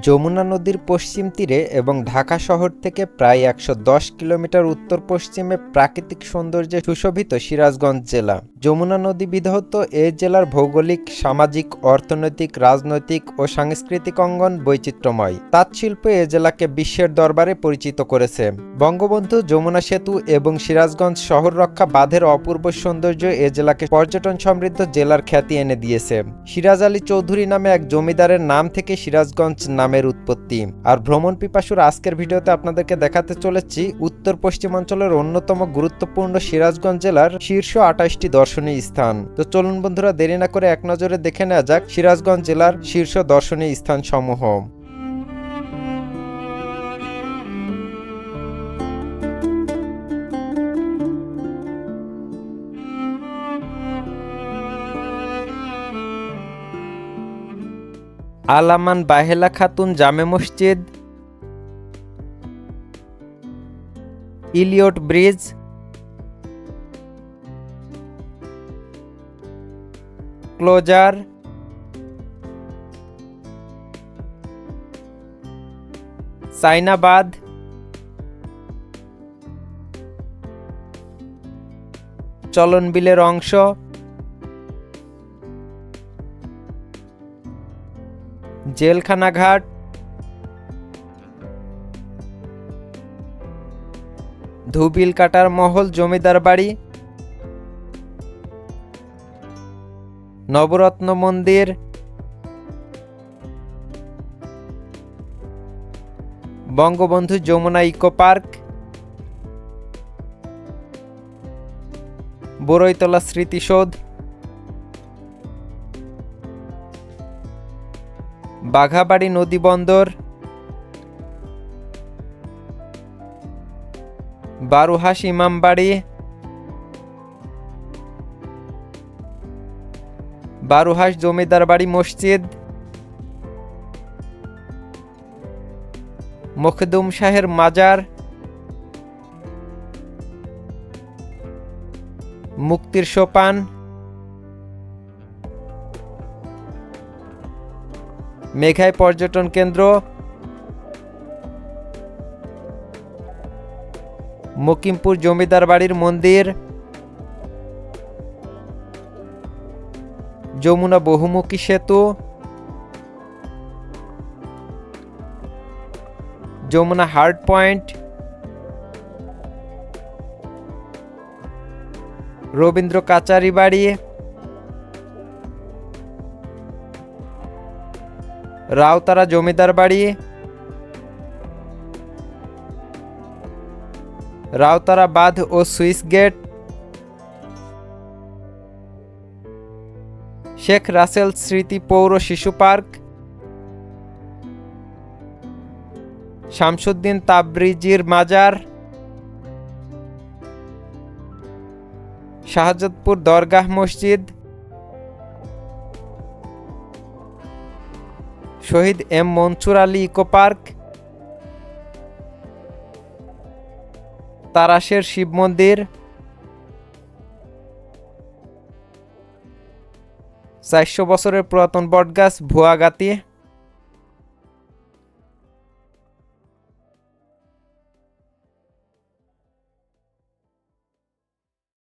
যমুনা নদীর পশ্চিম তীরে এবং ঢাকা শহর থেকে প্রায় একশো দশ কিলোমিটার উত্তর পশ্চিমে প্রাকৃতিক সৌন্দর্যে সুশোভিত সিরাজগঞ্জ জেলা। যমুনা নদী বিধৌত এ জেলার ভৌগোলিক, সামাজিক, অর্থনৈতিক, রাজনৈতিক ও সাংস্কৃতিক অঙ্গন বৈচিত্র্যময়। তাঁত শিল্প এ জেলাকে বিশ্বের দরবারে পরিচিত করেছে। বঙ্গবন্ধু যমুনা সেতু এবং সিরাজগঞ্জ শহর রক্ষা বাঁধের অপূর্ব সৌন্দর্য এ জেলাকে পর্যটন সমৃদ্ধ জেলার খ্যাতি এনে দিয়েছে। সিরাজ আলী চৌধুরী নামে এক জমিদারের নাম থেকে সিরাজগঞ্জ নামের উৎপত্তি। আর ভ্রমণ পিপাসুর আজকের ভিডিওতে আপনাদেরকে দেখাতে চলেছি উত্তর পশ্চিমাঞ্চলের অন্যতম গুরুত্বপূর্ণ সিরাজগঞ্জ জেলার শীর্ষ আঠাশটি দর্শনীয় স্থান। তো চলুন বন্ধুরা, দেরি না করে এক নজরে দেখে নেওয়া যাক সিরাজগঞ্জ জেলার শীর্ষ দর্শনীয় স্থান সমূহ আলামান বাহেলা খাতুন জামে মসজিদ ইলিয়ট ব্রিজ ক্লোজার সাইনাবাদ চলন বিলের অংশ জেলখানা ঘাট। ধুবিল কাটার মহল, জমিদার বাড়ি। নবরত্ন মন্দির। Bangabandhu Jamuna eco park. Boroitola স্মৃতিসৌধ। বাঘাবাড়ি নদী বন্দর বারুহাস ইমামবাড়ি বারুহাস জমিদার বাড়ি মসজিদ মখদুম শাহের মাজার মুক্তির সোপান মেঘায় পর্যটন কেন্দ্র, মকিমপুর জমিদার বাড়ির মন্দির, যমুনা বহুমুখী সেতু, যমুনা হার্ড পয়েন্ট, রবীন্দ্র কাচারি বাড়ি রাউতারা জমিদার বাড়ি। রাউতারা বাঁধ ও সুইস গেট। শেখ রাসেল স্মৃতি পৌর শিশু পার্ক। শামসুদ্দিন তাবরিজির মাজার। শাহজাদপুর দরগাহ মসজিদ। শহীদ M Mansur Ali eco park তারাশের Shiv মন্দির চারশো বছরের পুরাতন বটগাছ ভুয়াগাতি